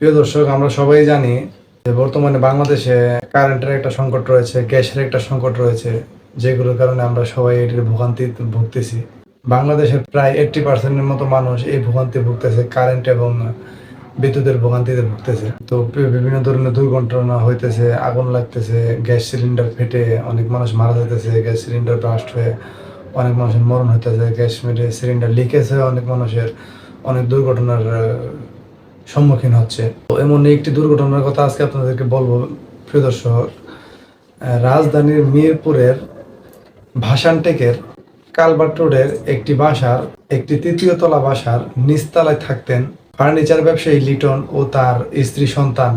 প্রিয় দর্শক, আমরা সবাই জানি যে বর্তমানে বাংলাদেশে কারেন্টের একটা সংকট রয়েছে, গ্যাসের একটা সংকট রয়েছে, যেগুলোর কারণে আমরা সবাই এটির ভোগান্তি ভুগতেছি। বাংলাদেশের প্রায় এইটটি পার্সেন্টের মতো মানুষ এই ভোগান্তি ভুগতেছে কারেন্ট এবং বিদ্যুতের ভোগান্তিতে ভুগতেছে। তো বিভিন্ন ধরনের দুর্ঘটনা হইতেছে, আগুন লাগতেছে, গ্যাস সিলিন্ডার ফেটে অনেক মানুষ মারা যেতেছে গ্যাস সিলিন্ডার ব্রাস্ট হয়ে অনেক মানুষের মরণ হইতেছে, গ্যাস সিলিন্ডার লিকেজ হয়ে অনেক মানুষের অনেক দুর্ঘটনার সম্মুখীন হচ্ছে। তো এমন একটি দুর্ঘটনার কথা আজকে আপনাদেরকে বলব, প্রিয় দর্শক। রাজধানীর মিরপুরের ভাসানটেকের কালবাট রোডের একটি বাসার, একটি তৃতীয় তলা বাসার নিচতলায় থাকতেন ফার্নিচার ব্যবসায়ী লিটন ও তার স্ত্রী সন্তান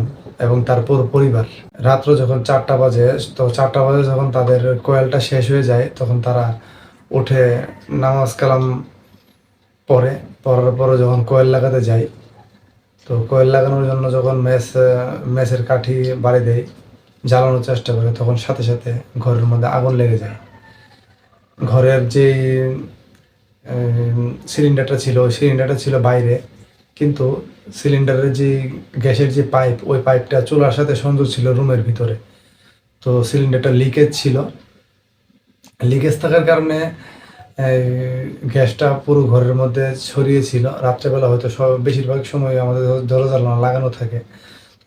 এবং তার পুরো পরিবার। রাত্র যখন চারটা বাজে, তো চারটা বাজে যখন তাদের কোয়েলটা শেষ হয়ে যায়, তখন তারা উঠে নামাজ কালাম পরে পড়ার পরে যখন কোয়েল লাগাতে যায় তো কোয়েল লাগানোর জন্য যখন মেস মেসের কাঠি বাড়ি দেয়, জ্বালানোর চেষ্টা করে, তখন সাথে সাথে ঘরের মধ্যে আগুন লেগে যায়। ঘরের যে সিলিন্ডারটা ছিল, ওই সিলিন্ডারটা ছিল বাইরে, কিন্তু সিলিন্ডারের যে গ্যাসের যে পাইপ, ওই পাইপটা চুলার সাথে সংযোগ ছিল রুমের ভিতরে। তো সিলিন্ডারটা লিকেজ ছিল। লিকেজ থাকার কারণে গ্যাসটা পুরো ঘরের মধ্যে ছড়িয়েছিল রাত্রেবেলা হয়তো সব বেশিরভাগ সময় আমাদের দরজা লাগানো থাকে।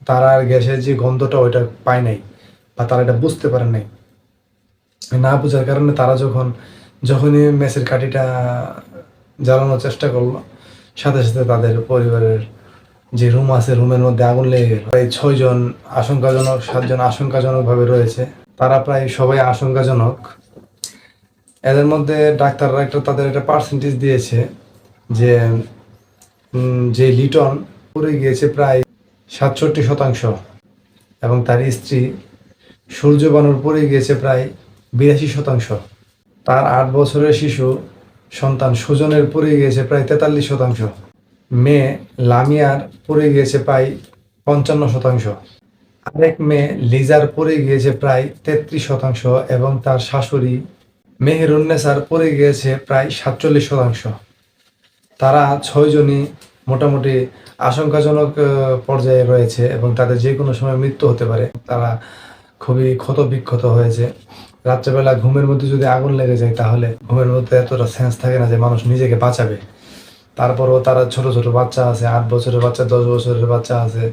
তারা আর গ্যাসের যে গন্ধটা ওইটা পায় নাই বা তারা এটা বুঝতে পারে নাই। না বোঝার কারণে তারা যখন, যখনই মেসের কাঠিটা জ্বালানোর চেষ্টা করল, সাথে সাথে তাদের পরিবারের যে রুম আছে, রুমের মধ্যে আগুন লেগে গেল। প্রায় ছয়জন আশঙ্কাজনক, সাতজন আশঙ্কাজনকভাবে রয়েছে। তারা প্রায় সবাই আশঙ্কাজনক। এদের মধ্যে ডাক্তাররা একটা তাদের একটা পার্সেন্টেজ দিয়েছে যে যে লিটন পড়ে গিয়েছে প্রায় সাতষট্টি শতাংশ এবং তার স্ত্রী সূর্যবানুর পড়ে গিয়েছে প্রায় বিরাশি শতাংশ। তার আট বছরের শিশু সন্তান সুজনের পড়ে গিয়েছে প্রায় তেতাল্লিশ শতাংশ। মেয়ে লামিয়ার পড়ে গিয়েছে প্রায় পঞ্চান্ন শতাংশ। আরেক মেয়ে লিজার পড়ে গিয়েছে প্রায় তেত্রিশ শতাংশ এবং তার শাশুড়ি মেহেরুন্নেসার পড়ে গিয়েছে প্রায় সাতচল্লিশ শতাংশ। তারা ছয়জনই মোটামুটি আশঙ্কাজনক পর্যায়ে রয়েছে এবং তাদের যে কোনো সময় মৃত্যু হতে পারে। তারা খুবই ক্ষত বিক্ষত হয়েছে। রাত্রেবেলা ঘুমের মধ্যে যদি আগুন লেগে যায় তাহলে ঘুমের মধ্যে এতটা সেন্স থাকে না যে মানুষ নিজেকে বাঁচাবে। তারপরও তারা ছোট ছোট বাচ্চা আছে, আট বছরের বাচ্চা, দশ বছরের বাচ্চা আছে।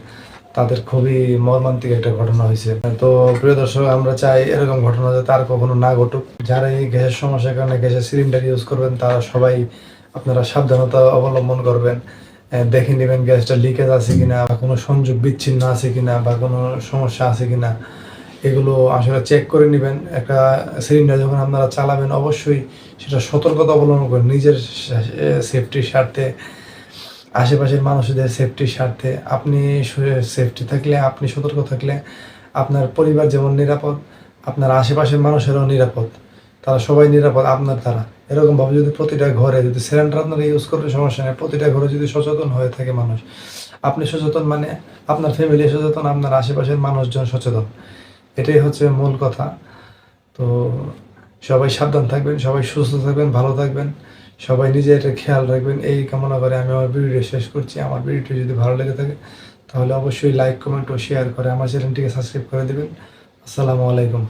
তাদের খুবই মর্মান্তিক একটা ঘটনা হয়েছে। তো প্রিয় দর্শক, আমরা চাই এরকম ঘটনা যাতে আর কখনো না ঘটুক। যারা এই গ্যাসের সমস্যার কারণে গ্যাসের সিলিন্ডার ইউজ করবেন, তারা সবাই আপনারা সাবধানতা অবলম্বন করবেন। দেখে নেবেন গ্যাসটা লিকেজ আছে কিনা, বা কোনো সংযোগ বিচ্ছিন্ন আছে কিনা, বা কোনো সমস্যা আছে কিনা। এগুলো আসলে চেক করে নেবেন। একটা সিলিন্ডার যখন আপনারা চালাবেন, অবশ্যই সেটা সতর্কতা অবলম্বন করেন নিজের সেফটির স্বার্থে আশেপাশের মানুষদের সেফটির স্বার্থে আপনি সেফটি থাকলে, আপনি সতর্ক থাকলে আপনার পরিবার যেমন নিরাপদ, আপনার আশেপাশের মানুষেরাও নিরাপদ। তারা সবাই নিরাপদ, আপনার দ্বারা। এরকমভাবে যদি প্রতিটা ঘরে যদি সিলিন্ডার আপনারা ইউজ করলে সমস্যা নেই, প্রতিটা ঘরে যদি সচেতন হয়ে থাকে মানুষ, আপনি সচেতন মানে আপনার ফ্যামিলি সচেতন, আপনার আশেপাশের মানুষজন সচেতন। এটাই হচ্ছে মূল কথা। তো সবাই সাবধান থাকবেন, সবাই সুস্থ থাকবেন, ভালো থাকবেন। সবাই নিজে এটা খেয়াল রাখবেন, এই কামনা করে আমি আমার ভিডিওটি শেষ করছি। আমার ভিডিওটি যদি ভালো লেগে থাকে, তাহলে অবশ্যই লাইক কমেন্ট ও শেয়ার করে আমার চ্যানেলটিকে সাবস্ক্রাইব করে দেবেন। আসসালামু আলাইকুম।